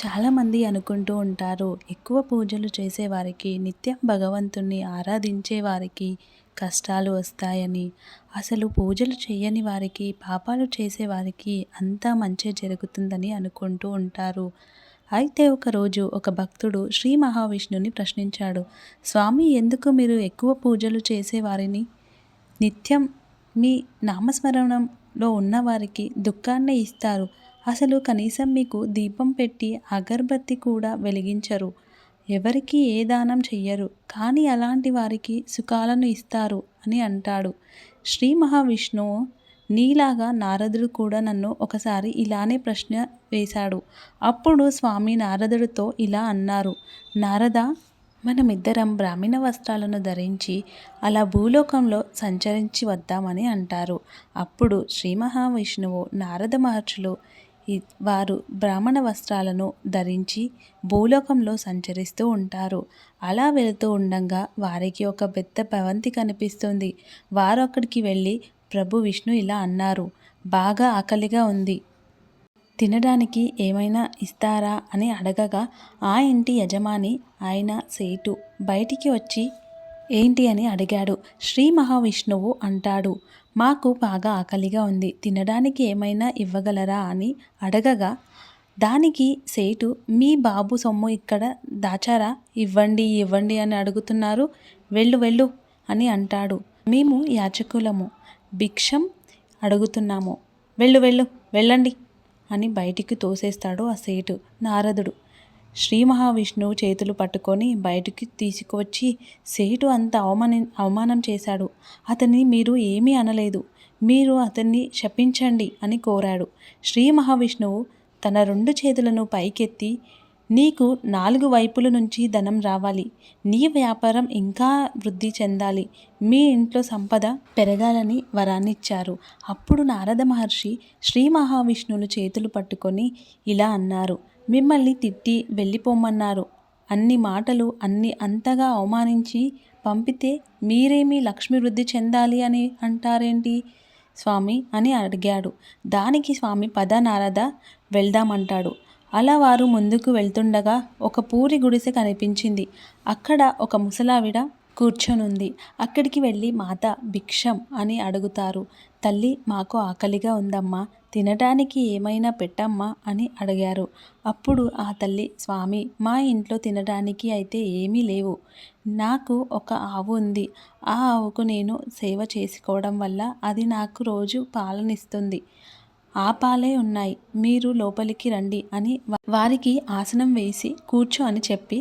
చాలామంది అనుకుంటూ ఉంటారు ఎక్కువ పూజలు చేసేవారికి నిత్యం భగవంతుణ్ణి ఆరాధించే వారికి కష్టాలు వస్తాయని. అసలు పూజలు చేయని వారికి పాపాలు చేసేవారికి అంతా మంచి జరుగుతుందని అనుకుంటూ ఉంటారు. అయితే ఒకరోజు ఒక భక్తుడు శ్రీ మహావిష్ణుని ప్రశ్నించాడు స్వామి ఎందుకు మీరు ఎక్కువ పూజలు చేసేవారిని? నిత్యం మీ నామస్మరణంలో ఉన్నవారికి దుఃఖాన్ని ఇస్తారు. అసలు కనీసం మీకు దీపం పెట్టి అగర్బత్తి కూడా వెలిగించరు. ఎవరికి ఏ దానం చెయ్యరు. కానీ అలాంటి వారికి సుఖాలను ఇస్తారు అని అంటాడు. శ్రీ మహావిష్ణువు నీలాగా నారదుడు కూడా నన్ను ఒకసారి ఇలానే ప్రశ్న వేశాడు. అప్పుడు స్వామి నారదుడితో ఇలా అన్నారు. నారద మనమిద్దరం బ్రాహ్మణ వస్త్రాలను ధరించి అలా భూలోకంలో సంచరించి వద్దామని అంటారు. అప్పుడు శ్రీ మహావిష్ణువు నారద మహర్షులు వారు బ్రాహ్మణ వస్త్రాలను ధరించి భూలోకంలో సంచరిస్తూ ఉంటారు. అలా వెళుతూ ఉండంగా వారికి ఒక పెద్ద భవంతి కనిపిస్తుంది. వారు అక్కడికి వెళ్ళి ప్రభు విష్ణు ఇలా అన్నారు బాగా ఆకలిగా ఉంది. తినడానికి ఏమైనా ఇస్తారా? అని అడగగా ఆ ఇంటి యజమాని ఆయన సేటు బయటికి వచ్చి ఏంటి? అని అడిగాడు. శ్రీ మహావిష్ణువు అంటాడు. మాకు బాగా ఆకలిగా ఉంది. తినడానికి ఏమైనా ఇవ్వగలరా అని అడగగా దానికి సేటు మీ బాబు సొమ్ము ఇక్కడ దాచారా? ఇవ్వండి ఇవ్వండి అని అడుగుతున్నారు. వెళ్ళు వెళ్ళు అని అంటాడు. మేము యాచకులము. భిక్షం అడుగుతున్నాము. వెళ్ళు వెళ్ళు వెళ్ళండి అని బయటికి తోసేస్తాడు ఆ సేటు. నారదుడు శ్రీ మహావిష్ణువు చేతులు పట్టుకొని బయటికి తీసుకువచ్చి సేటు అంత అవమాని అవమానం చేశాడు. అతన్ని మీరు ఏమీ అనలేదు. మీరు అతన్ని శపించండి అని కోరాడు. శ్రీ మహావిష్ణువు తన రెండు చేతులను పైకెత్తి నీకు నాలుగు వైపుల నుంచి ధనం రావాలి. నీ వ్యాపారం ఇంకా వృద్ధి చెందాలి. మీ ఇంట్లో సంపద పెరగాలని వరాన్నిచ్చారు. అప్పుడు నారద మహర్షి శ్రీ మహావిష్ణువులు చేతులు పట్టుకొని ఇలా అన్నారు. మిమ్మల్ని తిట్టి వెళ్ళిపోమన్నారు. అన్ని మాటలు అన్ని అంతగా అవమానించి పంపితే మీరేమి లక్ష్మి వృద్ధి చెందాలి అని అంటారేంటి? స్వామి అని అడిగాడు. దానికి స్వామి పద నారద వెళ్దామంటాడు. అలా వారు ముందుకు వెళ్తుండగా ఒక పూరి గుడిసె కనిపించింది. అక్కడ ఒక ముసలావిడ కూర్చొనుంది. అక్కడికి వెళ్ళి మాత భిక్షం అని అడుగుతారు. తల్లి మాకు ఆకలిగా ఉందమ్మా. తినడానికి ఏమైనా పెట్టమ్మా అని అడిగారు. అప్పుడు ఆ తల్లి స్వామి మా ఇంట్లో తినడానికి అయితే ఏమీ లేవు. నాకు ఒక ఆవు ఉంది. ఆ ఆవుకు నేను సేవ చేసుకోవడం వల్ల అది నాకు రోజు పాలనిస్తుంది. ఆ పాలే ఉన్నాయి. మీరు లోపలికి రండి అని వారికి ఆసనం వేసి కూర్చో అని చెప్పి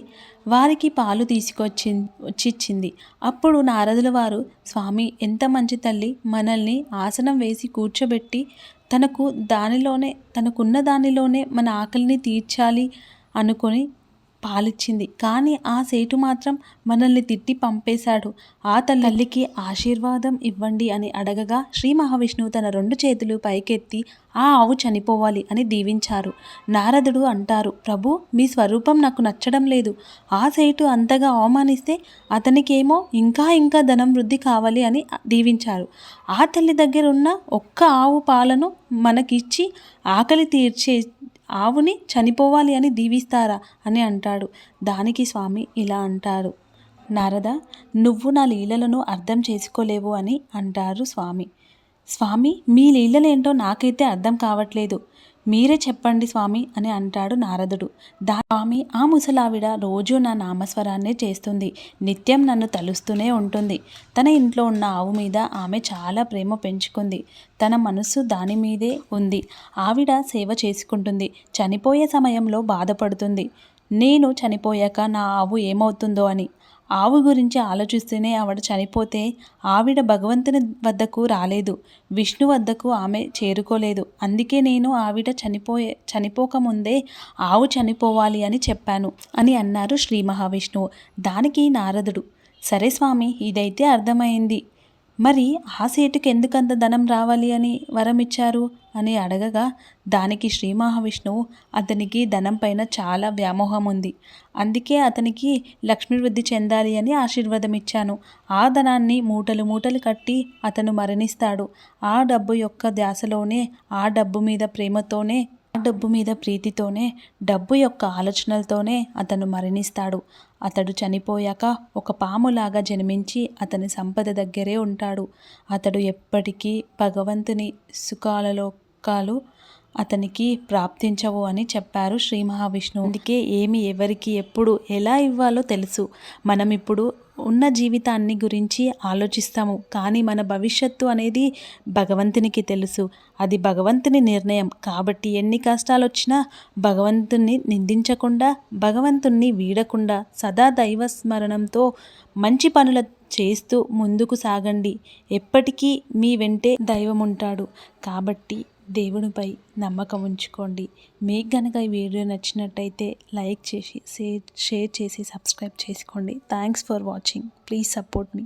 వారికి పాలు తీసుకొచ్చి వచ్చిచ్చింది. అప్పుడు నారదుల వారు స్వామి ఎంత మంచి తల్లి. మనల్ని ఆసనం వేసి కూర్చోబెట్టి తనకు దానిలోనే తనకున్న దానిలోనే మన ఆకలిని తీర్చాలి అనుకొని పాలిచ్చింది. కానీ ఆ సేటు మాత్రం మనల్ని తిట్టి పంపేశాడు. ఆ తల్లికి ఆశీర్వాదం ఇవ్వండి అని అడగగా శ్రీ మహావిష్ణువు తన రెండు చేతులు పైకెత్తి ఆ ఆవు చనిపోవాలి అని దీవించారు. నారదుడు అంటారు ప్రభు మీ స్వరూపం నాకు నచ్చడం లేదు. ఆ సేటు అంతగా అవమానిస్తే అతనికేమో ఇంకా ఇంకా ధనం వృద్ధి కావాలి అని దీవించారు. ఆ తల్లి దగ్గర ఉన్న ఒక్క ఆవు పాలను మనకిచ్చి ఆకలి తీర్చే ఆవుని చనిపోవాలి అని దీవిస్తారా? అని అంటాడు. దానికి స్వామి ఇలా అంటారు. నారద నువ్వు నా లీలలను అర్థం చేసుకోలేవు అని అంటారు స్వామి. స్వామి మీ లీలలేంటో నాకైతే అర్థం కావట్లేదు. మీరే చెప్పండి స్వామి అని అంటాడు నారదుడు. దా స్వామి ఆ ముసలావిడ రోజు నా నామస్వరాన్నే చేస్తుంది. నిత్యం నన్ను తలుస్తూనే ఉంటుంది. తన ఇంట్లో ఉన్న ఆవు మీద ఆమె చాలా ప్రేమ పెంచుకుంది. తన మనస్సు దాని మీదే ఉంది. ఆవిడ సేవ చేసుకుంటుంది. చనిపోయే సమయంలో బాధపడుతుంది. నేను చనిపోయాక నా ఆవు ఏమవుతుందో అని ఆవు గురించి ఆలోచిస్తూనే ఆవిడ చనిపోతే ఆవిడ భగవంతుని వద్దకు రాలేదు. విష్ణు వద్దకు ఆమె చేరుకోలేదు. అందుకే నేను ఆవిడ చనిపోయే చనిపోకముందే ఆవు చనిపోవాలి అని చెప్పాను అని అన్నారు శ్రీ మహావిష్ణువు. దానికి నారదుడు. సరే స్వామి ఇదైతే అర్థమైంది. మరి ఆ సేటుకి ఎందుకంత ధనం రావాలి అని వరం ఇచ్చారు అని అడగగా దానికి శ్రీ మహావిష్ణువు అతనికి ధనం పైన చాలా వ్యామోహం ఉంది. అందుకే అతనికి లక్ష్మీ వృద్ధి చెందాలి అని ఆశీర్వాదం ఇచ్చాను ఆ ధనాన్ని మూటలు మూటలు కట్టి అతను మరణిస్తాడు. ఆ డబ్బు యొక్క ధ్యాసలోనే ఆ డబ్బు మీద ప్రేమతోనే డబ్బు మీద ప్రీతితోనే డబ్బు యొక్క ఆలోచనలతోనే అతను మరణిస్తాడు. అతడు చనిపోయాక ఒక పాములాగా జన్మించి అతని సంపద దగ్గరే ఉంటాడు. అతడు ఎప్పటికీ భగవంతుని సుఖాలలోకాలు అతనికి ప్రాప్తించవు అని చెప్పారు శ్రీ మహావిష్ణువు. అందుకే ఏమి ఎవరికి ఎప్పుడు ఎలా ఇవ్వాలో తెలుసు. మనం ఇప్పుడు ఉన్న జీవితాన్ని గురించి ఆలోచిస్తాము. కానీ మన భవిష్యత్తు అనేది భగవంతునికి తెలుసు. అది భగవంతుని నిర్ణయం. కాబట్టి ఎన్ని కష్టాలు వచ్చినా భగవంతుణ్ణి నిందించకుండా భగవంతుణ్ణి వీడకుండా సదా దైవ స్మరణంతో మంచి పనుల చేస్తూ ముందుకు సాగండి. ఎప్పటికీ మీ వెంటే దైవం ఉంటాడు కాబట్టి దేవునిపై నమ్మకం ఉంచుకోండి. మీకు కనుక ఈ వీడియో నచ్చినట్టయితే లైక్ చేసి షేర్ షేర్ చేసి సబ్స్క్రైబ్ చేసుకోండి. Thanks for watching please support me